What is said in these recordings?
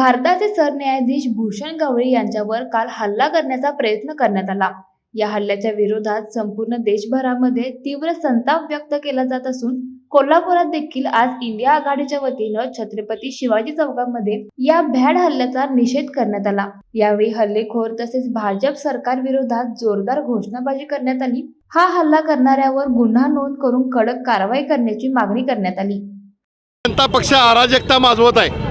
भारताचे सरन्यायाधीश भूषण गवळी यांच्यावर काल हल्ला करण्याचा प्रयत्न करण्यात आला. या हल्ल्याच्या विरोधात संपूर्ण देशभरामध्ये तीव्र संताप व्यक्त केला जात असून कोल्हापुरात देखील आज इंडिया आघाडीच्या वतीनं छत्रपती शिवाजी चौकामध्ये या भ्याड हल्ल्याचा निषेध करण्यात आला. यावेळी हल्लेखोर तसेच भाजप सरकार विरोधात जोरदार घोषणाबाजी करण्यात आली. हा हल्ला करणाऱ्यावर गुन्हा नोंद करून कडक कारवाई करण्याची मागणी करण्यात आली. जनता पक्ष अराजकता माजवत आहे.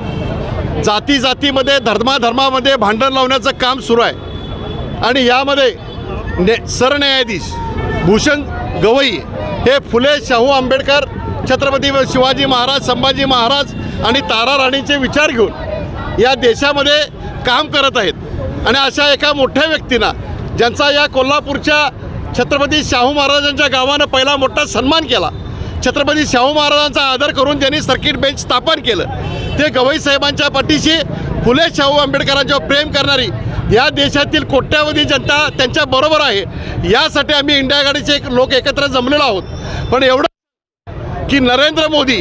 जाती जातीमध्ये धर्माधर्मामध्ये भांडण लावण्याचं काम सुरू आहे. आणि यामध्ये ने सरन्यायाधीश भूषण गवई हे फुले शाहू आंबेडकर छत्रपती शिवाजी महाराज संभाजी महाराज आणि तारा राणीचे विचार घेऊन या देशामध्ये काम करत आहेत. आणि अशा एका मोठ्या व्यक्तींना ज्यांचा या कोल्हापूरच्या छत्रपती शाहू महाराजांच्या गावानं पहिला मोठा सन्मान केला छत्रपती शाहू महाराजांचा आदर करून त्यांनी सर्किट बेंच स्थापन केलं. ते गवई साहेबांच्या पाठीशी फुले शाहू आंबेडकरांच्यावर प्रेम करणारी या देशातील कोट्यावधी जनता त्यांच्या बरोबर आहे. यासाठी आम्ही इंडिया आघाडीचे एक लोक एकत्र जमलेलो आहोत. पण एवढं की नरेंद्र मोदी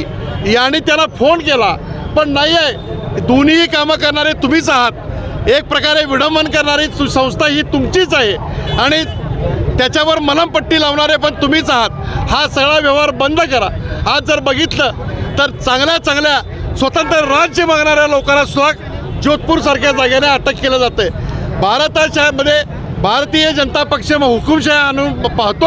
यांनी त्यांना फोन केला पण नाही आहे दोन्हीही कामं करणारे तुम्हीच आहात. एक प्रकारे विडंबन करणारी संस्था ही तुमचीच आहे. आणि त्याच्यावर मलमपट्टी लावणारे पण तुम्हीच आहात. हा सगळा व्यवहार बंद करा. आज जर बघितलं तर चांगल्या चांगल्या स्वतंत्र राज्य मागणाऱ्या लोकांना सुद्धा जोधपूरसारख्या जागेने अटक केलं जातं आहे भारताच्यामध्ये भारतीय जनता पक्ष मग हुकुमशाही आणून पाहतो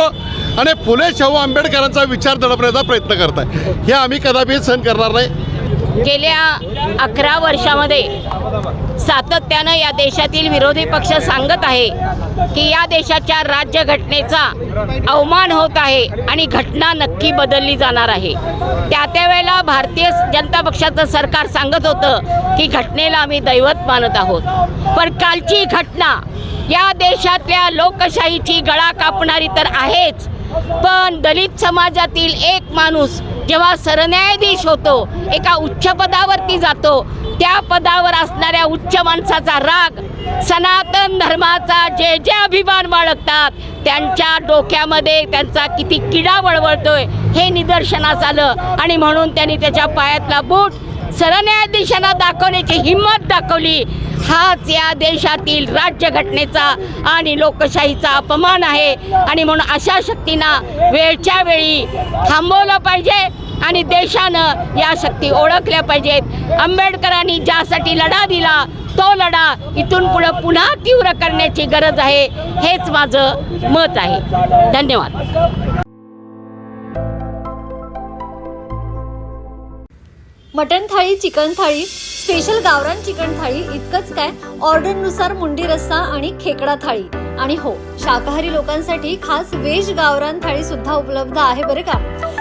आणि फुले शाहू आंबेडकरांचा विचार दडपण्याचा प्रयत्न करत आहे हे आम्ही कदापि सहन करणार नाही. गेल्या अकरा वर्षामध्ये सातत्यानं या देशातील विरोधी पक्ष सांगत आहे की या देशाच्या राज्यघटनेचा अवमान होत आहे आणि घटना नक्की बदलली जाणार आहे. त्या त्यावेळेला भारतीय जनता पक्षाचं सरकार सांगत होतं की घटनेला आम्ही दैवत मानत आहोत. पण कालची घटना या देशातल्या लोकशाहीची गळा कापणारी तर आहेच. पण दलित समाजातील एक माणूस जेव्हा सरन्यायाधीश होतो एका उच्च पदावरती जातो त्या पदावर असणाऱ्या उच्च माणसाचा राग सनातन धर्माचा जे जे अभिमान बाळगतात त्यांच्या डोक्यामध्ये त्यांचा किती किडा वळवळतोय हे निदर्शनास आलं. आणि म्हणून त्यांनी त्याच्या पायातला बूट सरन्यायाधीशांना दाखवण्याची हिंमत दाखवली. हाच या देशातील राज्यघटनेचा आणि लोकशाहीचा अपमान आहे. आणि म्हणून अशा शक्तींना वेळच्या वेळी थांबवलं पाहिजे. आणि देशानं या शक्ती ओळखल्या पाहिजेत. आंबेडकरांनी ज्यासाठी लढा दिला तो लढा इथून पुढं पुन्हा तीव्र करण्याची गरज आहे हेच माझं मत आहे. धन्यवाद. मटन थाळी चिकन थाळी स्पेशल गावरान चिकन थाळी इतकंच काय? ऑर्डरनुसार मुंडी रस्सा आणि खेकडा थाळी. आणि हो शाकाहारी लोकांसाठी खास वेज गावरान थाळी सुद्धा उपलब्ध आहे बरं का?